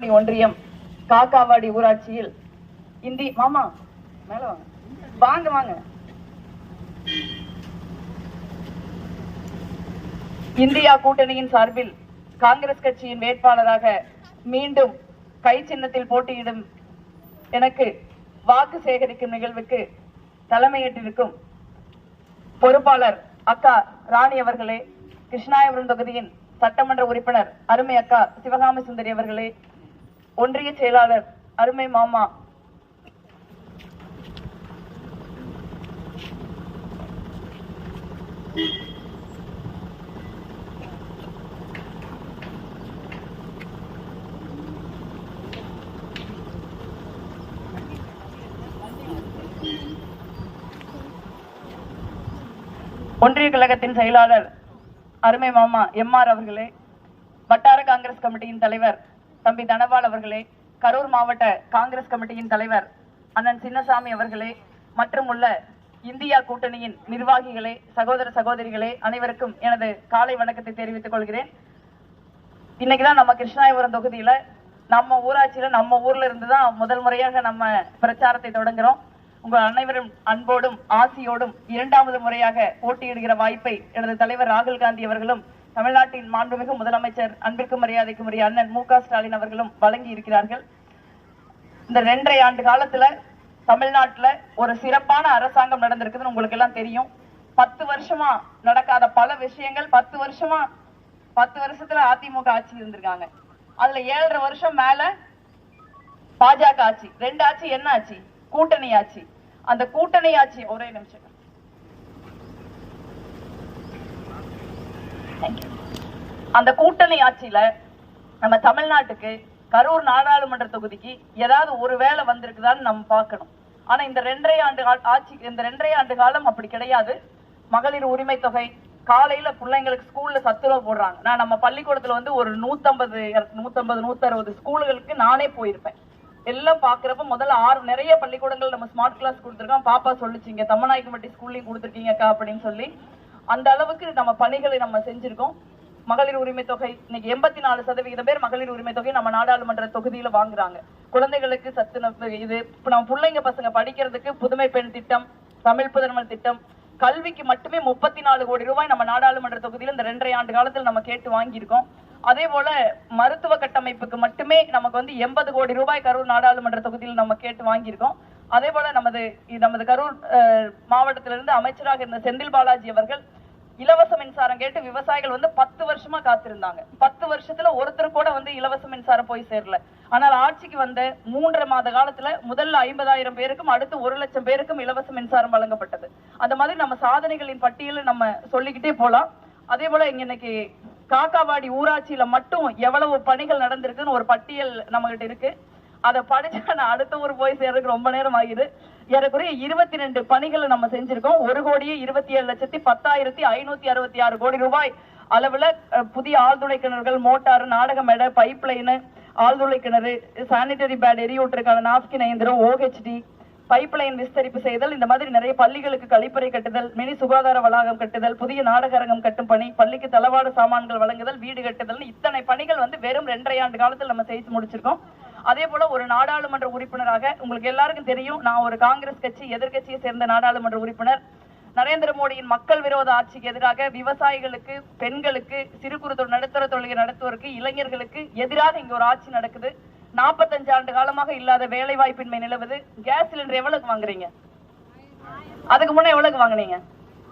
ஒன்றியம் காக்காவாடி ஊராட்சியில். இந்தி மாமா மேல வாங்க. வாங்க வாங்க. இந்தியா கூட்டணியின் சார்பில் காங்கிரஸ் கட்சியின் வேட்பாளராக மீண்டும் கை சின்னத்தில் போட்டியிடும் எனக்கு வாக்கு சேகரிக்கும் நிகழ்வுக்கு தலைமையேற்றிருக்கும் பொறுப்பாளர் அக்கா ராணி அவர்களே கிருஷ்ணாயபுரம் தொகுதியின் சட்டமன்ற உறுப்பினர் அருமை அக்கா சிவகாமி சுந்தரி அவர்களே ஒன்றிய செயலாளர் அருமை மாமா. ஒன்றிய கழகத்தின் செயலாளர் அருமை மாமா எம் ஆர் அவர்களே வட்டார காங்கிரஸ் கமிட்டியின் தலைவர் தம்பி தனபால் அவர்களே கரூர் மாவட்ட காங்கிரஸ் கமிட்டியின் தலைவர் அண்ணன் சின்னசாமி அவர்களே மற்றும் உள்ள இந்தியா கூட்டணியின் நிர்வாகிகளே சகோதர சகோதரிகளே அனைவருக்கும் எனது காலை வணக்கத்தை தெரிவித்துக் கொள்கிறேன். இன்னைக்குதான் நம்ம கிருஷ்ணாயபுரம் தொகுதியில நம்ம ஊராட்சியில நம்ம ஊர்ல இருந்து தான் முதல் முறையாக நம்ம பிரச்சாரத்தை தொடங்குறோம். உங்கள் அனைவரும் அன்போடும் ஆசியோடும் இரண்டாவது முறையாக போட்டியிடுகிற வாய்ப்பை எனது தலைவர் ராகுல் காந்தி அவர்களும் தமிழ்நாட்டின் மாண்புமிகு முதலமைச்சர் அன்பிற்கு மரியாதைக்கு உரிய அண்ணன் மு க ஸ்டாலின் அவர்களும் வழங்கி இருக்கிறார்கள் இந்த ரெண்டரை ஆண்டு காலத்துல தமிழ்நாட்டுல ஒரு சிறப்பான அரசாங்கம் நடந்திருக்குதுன்னு உங்களுக்கு எல்லாம் தெரியும். பத்து வருஷமா நடக்காத பல விஷயங்கள் பத்து வருஷமா பத்து வருஷத்துல அதிமுக ஆட்சி இருந்திருக்காங்க. அதுல ஏழரை வருஷம் மேல பாஜக ஆட்சி ரெண்டு ஆட்சி என்ன ஆட்சி? கூட்டணி ஆட்சி. அந்த கூட்டணி ஆட்சி ஒரே நிமிஷம். அந்த கூட்டணி ஆட்சியில நம்ம தமிழ்நாட்டுக்கு கரூர் நாடாளுமன்ற தொகுதிக்கு ஏதாவது ஒரு வேலை வந்திருக்குதான்னு நம்ம பார்க்கணும். ஆனா இந்த ரெண்டரை ஆண்டு ஆட்சி இந்த ரெண்டரை ஆண்டு காலம் அப்படி கிடையாது. மகளிர் உரிமை தொகை காலையில பிள்ளைங்களுக்கு ஸ்கூல்ல சத்துணவு போடுறாங்க. நான் நம்ம பள்ளிக்கூடத்துல வந்து ஒரு நூத்தம்பது நூத்தம்பது நூத்தறுபது ஸ்கூலுகளுக்கு நானே போயிருப்பேன். எல்லாம் பாக்குறப்ப முதல்ல ஆறு நிறைய பள்ளிக்கூடங்கள் நம்ம ஸ்மார்ட் கிளாஸ் கொடுத்துருக்கோம் பாப்பா சொல்லிச்சிங்க தம்மநாயக்கம்பட்டி ஸ்கூல்லையும் கொடுத்துருக்கீங்கக்கா அப்படின்னு சொல்லி அந்த அளவுக்கு நம்ம பணிகளை நம்ம செஞ்சிருக்கோம். மகளிர் உரிமை தொகை இன்னைக்கு எண்பத்தி நாலு சதவீதம் பேர் மகளிர் உரிமை தொகை நம்ம நாடாளுமன்ற தொகுதியில வாங்குறாங்க. குழந்தைகளுக்கு சத்துணவு இது இப்ப நம்ம பிள்ளைங்க பசங்க படிக்கிறதுக்கு புதுமை பெண் திட்டம் தமிழ் புதன்மல் திட்டம் கல்விக்கு மட்டுமே முப்பத்தி நாலு கோடி ரூபாய் நம்ம நாடாளுமன்ற தொகுதியில இந்த ரெண்டரை ஆண்டு காலத்தில் நம்ம கேட்டு வாங்கியிருக்கோம். அதே போல மருத்துவ கட்டமைப்புக்கு மட்டுமே நமக்கு வந்து எண்பது கோடி ரூபாய் கரூர் நாடாளுமன்ற தொகுதியில் நம்ம கேட்டு வாங்கியிருக்கோம். அதே போல நமது நமது கரூர் மாவட்டத்திலிருந்து அமைச்சராக இருந்த செந்தில் பாலாஜி அவர்கள் இலவச மின்சாரம் கேட்டு விவசாயிகள் வந்து பத்து வருஷமா காத்திருந்தாங்க. பத்து வருஷத்துல ஒருத்தர் கூட வந்து இலவச மின்சாரம் போய் சேரல. ஆனால் ஆட்சிக்கு வந்த மூன்றரை மாத காலத்துல முதல்ல ஐம்பதாயிரம் பேருக்கும் அடுத்து ஒரு லட்சம் பேருக்கும் இலவச மின்சாரம் வழங்கப்பட்டது. அந்த மாதிரி நம்ம சாதனைகளின் பட்டியலை நம்ம சொல்லிக்கிட்டே போலாம். அதே போல இங்க இன்னைக்கு காக்காவாடி ஊராட்சியில மட்டும் எவ்வளவு பணிகள் நடந்திருக்குன்னு ஒரு பட்டியல் நம்ம கிட்ட இருக்கு. அதை படிச்சா நான் அடுத்த ஊர் போய் சேர்றதுக்கு ரொம்ப நேரம் ஆகிது. ஏறக்குறைய இருபத்தி ரெண்டு பணிகளை நம்ம செஞ்சிருக்கோம். ஒரு கோடியே இருபத்தி ஏழு லட்சத்தி பத்தாயிரத்தி ஐநூத்தி அறுபத்தி ஆறு கோடி ரூபாய் அளவுல புதிய ஆழ்துளை கிணறுகள் மோட்டார் நாடக மேடை பைப் லைனு ஆழ்துளை கிணறு சானிடரி பேட் எரியூற்றுக்கான நாப்கின் இயந்திரம் ஓஹெச்டி பைப் லைன் விஸ்தரிப்பு செய்தல் இந்த மாதிரி நிறைய பள்ளிகளுக்கு கழிப்பறை கட்டுதல் மினி சுகாதார வளாகம் கட்டுதல் புதிய நாடகரங்கம் கட்டும் பணி பள்ளிக்கு தளவாட சாமான்கள் வழங்குதல் வீடு கட்டுதல் இத்தனை பணிகள் வந்து வெறும் ரெண்டரை ஆண்டு காலத்தில் நம்ம செய்து முடிச்சிருக்கோம். அதே போல ஒரு நாடாளுமன்ற உறுப்பினராக உங்களுக்கு எல்லாருக்கும் தெரியும் நான் ஒரு காங்கிரஸ் கட்சி எதிர்க்கட்சியை சேர்ந்த நாடாளுமன்ற உறுப்பினர். நரேந்திர மோடியின் மக்கள் விரோத ஆட்சிக்கு எதிராக விவசாயிகளுக்கு பெண்களுக்கு சிறு குறு தொழில் நடுத்தர தொழிலை நடத்துவோருக்கு இளைஞர்களுக்கு எதிராக இங்க ஒரு ஆட்சி நடக்குது. நாற்பத்தஞ்சு ஆண்டு காலமாக இல்லாத வேலை வாய்ப்பின்மை நிலவுது. கேஸ் சிலிண்டர் எவ்வளவுக்கு வாங்குறீங்க? அதுக்கு முன்ன எவ்வளவுக்கு வாங்குனீங்க?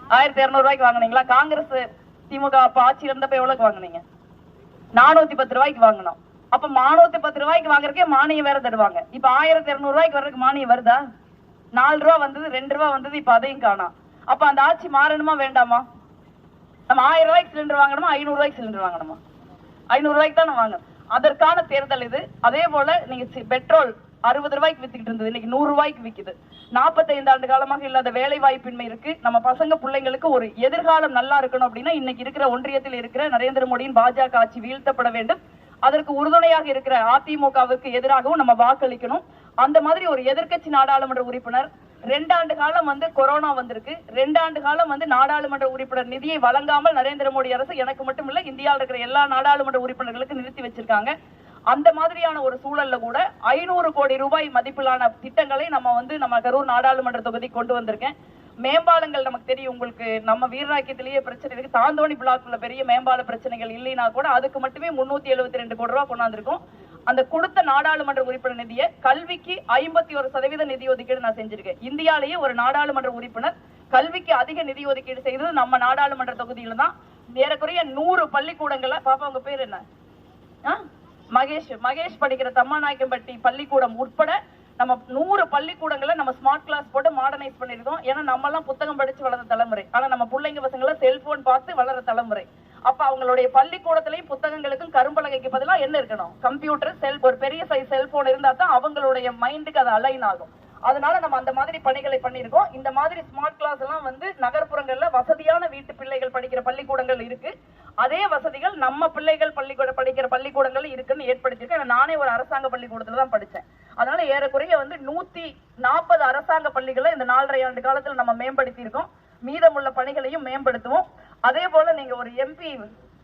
ஆயிரத்தி இருநூறு ரூபாய்க்கு வாங்குனீங்களா? காங்கிரஸ் திமுக அப்ப ஆட்சி இருந்தப்ப எவ்வளவுக்கு வாங்குனீங்க? நானூத்தி பத்து ரூபாய்க்கு வாங்கினோம். அப்ப மானவத்தை பத்து ரூபாய்க்கு வாங்குறதுக்கே மானியம் வேற தருவாங்க. இப்ப ஆயிரத்தி இருநூறு ரூபாய்க்கு வர்றதுக்கு மானியம் வருதா? நாலு ரூபா வந்தது ரெண்டு ரூபா வந்தது இப்ப அதையும் காணாம் அப்ப அந்த ஆட்சி மாறணுமா வேண்டாமா? நம்ம ஆயிரம் ரூபாய்க்கு சிலிண்டர் வாங்கணுமா ஐநூறு ரூபாய்க்கு சிலிண்டர் வாங்கணுமா? ஐநூறு ரூபாய்க்கு தானே வாங்கணும். அதற்கான தேர்தல் இது. அதே போல நீங்க சி- பெட்ரோல் அறுபது ரூபாய்க்கு வித்துக்கிட்டு இருந்தது. இன்னைக்கு நூறு ரூபாய்க்கு விக்குது. நாற்பத்தைந்து ஆண்டு காலமாக இல்லாத வேலை வாய்ப்பின்மை இருக்கு. நம்ம பசங்க பிள்ளைங்களுக்கு ஒரு எதிர்காலம் நல்லா இருக்கணும் அப்படின்னா இன்னைக்கு இருக்கிற ஒன்றியத்தில் இருக்கிற நரேந்திர மோடியின் பாஜக ஆட்சி வீழ்த்தப்பட வேண்டும். அதற்கு உறுதுணையாக இருக்கிற அதிமுகவுக்கு எதிராகவும் நம்ம வாக்களிக்கணும். அந்த மாதிரி ஒரு எதிர்க்கட்சி நாடாளுமன்ற உறுப்பினர் ரெண்டாண்டு காலம் வந்து கொரோனா வந்திருக்கு. ரெண்டாண்டு காலம் வந்து நாடாளுமன்ற உறுப்பினர் நிதியை வழங்காமல் நரேந்திர மோடி அரசு எனக்கு மட்டுமில்ல இந்தியாவில் இருக்கிற எல்லா நாடாளுமன்ற உறுப்பினர்களுக்கு நிறுத்தி வச்சிருக்காங்க. அந்த மாதிரியான ஒரு சூழல்ல கூட ஐநூறு கோடி ரூபாய் மதிப்பிலான திட்டங்களை நம்ம வந்து நம்ம கரூர் நாடாளுமன்ற தொகுதி கொண்டு வந்திருக்கேன். மேம்பாலங்கள் நமக்கு தெரியும். உங்களுக்கு நம்ம வீரராக்கியத்திலேயே பிரச்சனை இருக்கு. தாந்தோணி பிளாக்ல பெரிய மேம்பால பிரச்சனைகள் இல்லைன்னா கூட அதுக்கு மட்டுமே முன்னூத்தி எழுபத்தி ரெண்டு கோடி ரூபா கொண்டாந்துருக்கோம். அந்த கொடுத்த நாடாளுமன்ற உறுப்பினர் நிதியை கல்விக்கு ஐம்பத்தி ஒரு சதவீத நிதி ஒதுக்கீடு நான் செஞ்சிருக்கேன். இந்தியாலேயே ஒரு நாடாளுமன்ற உறுப்பினர் கல்விக்கு அதிக நிதி ஒதுக்கீடு செய்தது நம்ம நாடாளுமன்ற தொகுதியில தான். ஏறக்குறைய நூறு பள்ளிக்கூடங்கள்ல பாப்பா உங்க பேர் என்ன? மகேஷ். மகேஷ் படிக்கிற தம்மாநாயக்கம்பட்டி பள்ளிக்கூடம் உட்பட நம்ம நூறு பள்ளிக்கூடங்களை நம்ம ஸ்மார்ட் கிளாஸ் போட்டு மாடர்னைஸ் பண்ணிருக்கோம். ஏன்னா நம்ம எல்லாம் புத்தகம் படிச்சு வளர்ந்த தலைமுறை. ஆனா நம்ம பிள்ளைங்க பசங்கள செல்போன் பார்த்து வளர தலைமுறை. அப்ப அவங்களுடைய பள்ளிக்கூடத்திலையும் புத்தகங்களுக்கும் கரும்பலகைக்கு பதிலா என்ன இருக்கணும்? கம்ப்யூட்டர் செல் ஒரு பெரிய சைஸ் செல்போன் இருந்தா தான் அவங்களுடைய மைண்டுக்கு அது அலைன் ஆகும். அதனால நம்ம அந்த மாதிரி பணிகளை பண்ணியிருக்கோம் இந்த மாதிரி ஸ்மார்ட் கிளாஸ் எல்லாம் வந்து நகர்ப்புறங்கள்ல வசதியான வீட்டு பிள்ளைகள் படிக்கிற பள்ளிக்கூடங்கள் இருக்கு. அதே வசதிகள் நம்ம பிள்ளைகள் பள்ளிக்கூட படிக்கிற பள்ளிக்கூடங்கள் இருக்குன்னு ஏற்படுத்தியிருக்கேன் நானே ஒரு அரசாங்க பள்ளிக்கூடத்துல தான் படிச்சேன். அதனால ஏறக்குறைய வந்து நூத்தி நாற்பது அரசாங்க பள்ளிகளை இந்த நாலரை ஆண்டு காலத்துல நம்ம மேம்படுத்தி இருக்கோம். மீதமுள்ள பணிகளையும் மேம்படுத்துவோம். அதே போல நீங்க ஒரு எம்பி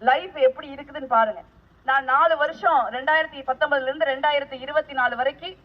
லைஃப் எப்படி இருக்குதுன்னு பாருங்க. நான் நாலு வருஷம் ரெண்டாயிரத்தி பத்தொன்பதுல இருந்து ரெண்டாயிரத்தி இருபத்தி நாலு வரைக்கும்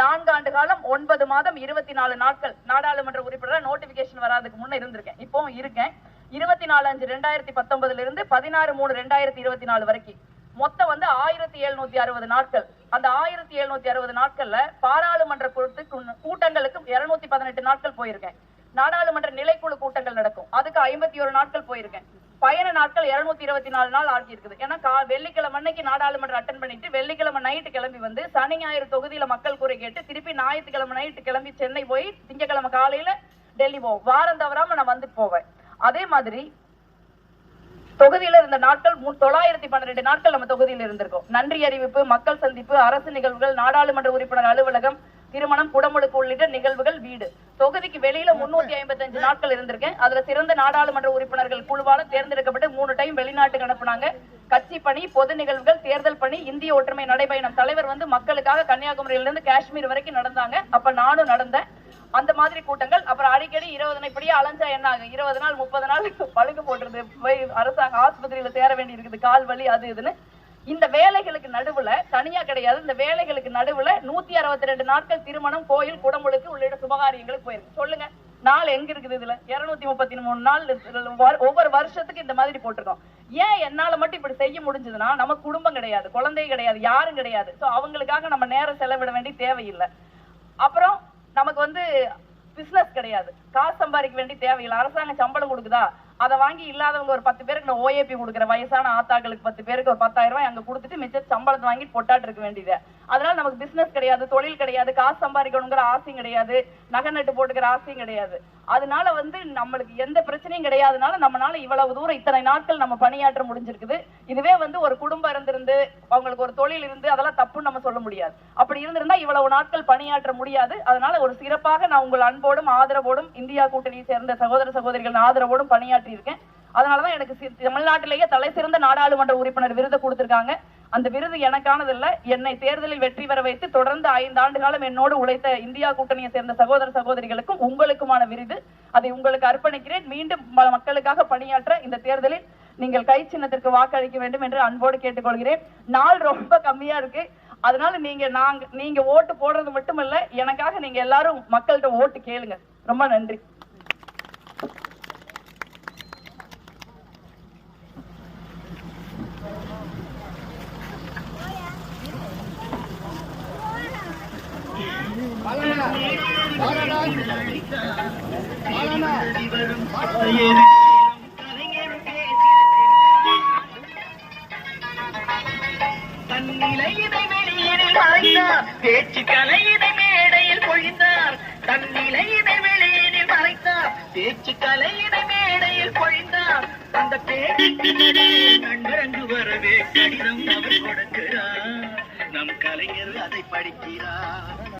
நான்கு ஆண்டு காலம் ஒன்பது மாதம் இருபத்தி நாலு நாட்கள் நாடாளுமன்ற உறுப்பினராக நோட்டிபிகேஷன் வராதுக்கு முன்ன இருந்திருக்கேன். இப்பவும் இருக்கேன். இருபத்தி நாலு அஞ்சு ரெண்டாயிரத்தி பத்தொன்பதுல இருந்து பதினாறு மூணு ரெண்டாயிரத்தி இருபத்தி நாலு வரைக்கும் மொத்தம் வந்து ஆயிரத்தி எழுநூத்தி அறுபது நாட்கள். அந்த ஆயிரத்தி எழுநூத்தி அறுபது நாட்கள்ல பாராளுமன்ற கூட்டு- கூட்டங்களுக்கு இருநூத்தி பதினெட்டு நாட்கள் போயிருக்கேன். நாடாளுமன்ற நிலைக்குழு கூட்டங்கள் நடக்கும். அதுக்கு ஐம்பத்தி ஒரு நாட்கள் போயிருக்கேன். பயண நாட்கள் இருநூத்தி இருபத்தி நாலு நாள் ஆகி இருக்குது ஏன்னா வெள்ளிக்கிழமை அன்னைக்கு நாடாளுமன்றம் அட்டன் பண்ணிட்டு வெள்ளிக்கிழமை நைட்டு கிளம்பி வந்து சனி ஞாயிறு தொகுதியில மக்கள் குறை கேட்டு திருப்பி ஞாயிற்றுக்கிழமை நைட்டு கிளம்பி சென்னை போய் திங்கக்கிழமை காலையில டெல்லி போவோம். வாரம் தவறாம நான் வந்து போவேன். அதே மாதிரி தொகுதியில இருந்த நாட்கள் மூ- தொள்ளாயிரத்தி பன்னிரெண்டு நாட்கள் நம்ம தொகுதியில் இருந்திருக்கோம். நன்றி அறிவிப்பு மக்கள் சந்திப்பு அரசு நிகழ்வுகள் நாடாளுமன்ற உறுப்பினர் அலுவலகம் திருமணம் குடமுழுக்கு உள்ளிட்ட நிகழ்வுகள் வீடு. தொகுதிக்கு வெளியில முன்னூத்தி ஐம்பத்தஞ்சு நாட்கள் இருந்திருக்கேன். அதுல சிறந்த நாடாளுமன்ற உறுப்பினர்கள் குழுவால தேர்ந்தெடுக்கப்பட்டு மூணு டைம் வெளிநாட்டுக்கு அனுப்புனாங்க. கட்சி பணி பொது நிகழ்வுகள் தேர்தல் பணி இந்திய ஒற்றுமை நடைபயணம். தலைவர் வந்து மக்களுக்காக கன்னியாகுமரியிலிருந்து காஷ்மீர் வரைக்கும் நடந்தாங்க. அப்ப நானும் நடந்தேன். அந்த மாதிரி கூட்டங்கள். அப்புறம் அடிக்கடி இருபது இப்படியே அலைஞ்சா என்ன ஆகும்? இருபது நாள் முப்பது நாள் பழுகு போட்டுருது போய் அரசாங்க ஆஸ்பத்திரியில சேர வேண்டி இருக்குது கால் வலி அது இதுன்னு. இந்த வேலைகளுக்கு நடுவுல தனியா கிடையாது இந்த வேலைகளுக்கு நடுவுல நூத்தி அறுபத்தி ரெண்டு நாட்கள் திருமணம் கோயில் குடமுழுக்கு உள்ளிட்ட சுபகாரியங்களுக்கு போயிருக்கு. சொல்லுங்க நாள் எங்க இருக்குது இதுல? இருநூத்தி முப்பத்தி மூணு நாள் ஒவ்வொரு வருஷத்துக்கு இந்த மாதிரி போட்டிருக்கோம். ஏன் என்னால மட்டும் இப்படி செய்ய முடிஞ்சதுன்னா நம்ம குடும்பம் கிடையாது குழந்தை கிடையாது யாரும் கிடையாது. சோ அவங்களுக்காக நம்ம நேரம் செலவிட வேண்டிய தேவையில்லை. அப்புறம் நமக்கு வந்து பிசினஸ் கிடையாது. காசு சம்பாதிக்க வேண்டிய தேவையில்லை. அரசாங்கம் சம்பளம் கொடுக்குதா? அதை வாங்கி இல்லாதவங்க ஒரு பத்து பேருக்கு நான் ஓஏபி கொடுக்குற வயசான ஆத்தாக்களுக்கு பத்து பேருக்கு ஒரு பத்தாயிரம் ரூபாய் அங்க கொடுத்துட்டு மிச்ச சம்பளத்தை வாங்கி பொட்டாட்டு இருக்க வேண்டியது. அதனால நமக்கு பிசினஸ் கிடையாது தொழில் கிடையாது காசு சம்பாதிக்கணுங்கிற ஆசையும் கிடையாது நகை நட்டு போட்டுக்கிற ஆசையும் கிடையாது. அதனால வந்து நம்மளுக்கு எந்த பிரச்சனையும் கிடையாதுனால நம்மளால இவ்வளவு தூரம் இத்தனை நாட்கள் நம்ம பணியாற்ற முடிஞ்சிருக்குது. இதுவே வந்து ஒரு குடும்பம் இருந்திருந்து அவங்களுக்கு ஒரு தொழில் இருந்து அதெல்லாம் தப்புன்னு நம்ம சொல்ல முடியாது. அப்படி இருந்திருந்தா இவ்வளவு நாட்கள் பணியாற்ற முடியாது. அதனால ஒரு சிறப்பாக நான் உங்கள் அன்போடும் ஆதரவோடும் இந்தியா கூட்டணியை சேர்ந்த சகோதர சகோதரிகள் ஆதரவோடும் பணியாற்றி இருக்கேன் அதனாலதான் எனக்கு தமிழ்நாட்டிலேயே தலை சிறந்த நாடாளுமன்ற உறுப்பினர் விருது கொடுத்திருக்காங்க. அந்த விருது எனக்கானது இல்ல என்னை தேர்தலில் வெற்றி பெற வைத்து தொடர்ந்து ஐந்து ஆண்டு காலம் என்னோடு உழைத்த இந்தியா கூட்டணியை சேர்ந்த சகோதர சகோதரிகளுக்கும் உங்களுக்குமான விருது. அதை உங்களுக்கு அர்ப்பணிக்கிறேன். மீண்டும் மக்களுக்காக பணியாற்ற இந்த தேர்தலில் நீங்கள் கை சின்னத்திற்கு வாக்களிக்க வேண்டும் என்று அன்போடு கேட்டுக்கொள்கிறேன். நாள் ரொம்ப கம்மியா இருக்கு. அதனால நீங்க நாங்க நீங்க ஓட்டு போடுறது மட்டும் இல்ல எனக்காக நீங்க எல்லாரும் மக்கள்கிட்ட ஓட்டு கேளுங்க. ரொம்ப நன்றி தன்னிலை இதை வெளியினில் மறைத்தார் பேச்சு கலையினை மேடையில் பொழிந்தார் தன் நிலையினை வெளியினில் மறைத்தார் பேச்சு கலையினை மேடையில் பொழிந்தார் அந்த பேச்சுக்கு நண்பரங்கு வரவே கடிதம் அவர் கொடுக்கிறார் நம் கலைஞர் அதை படிக்கிறார்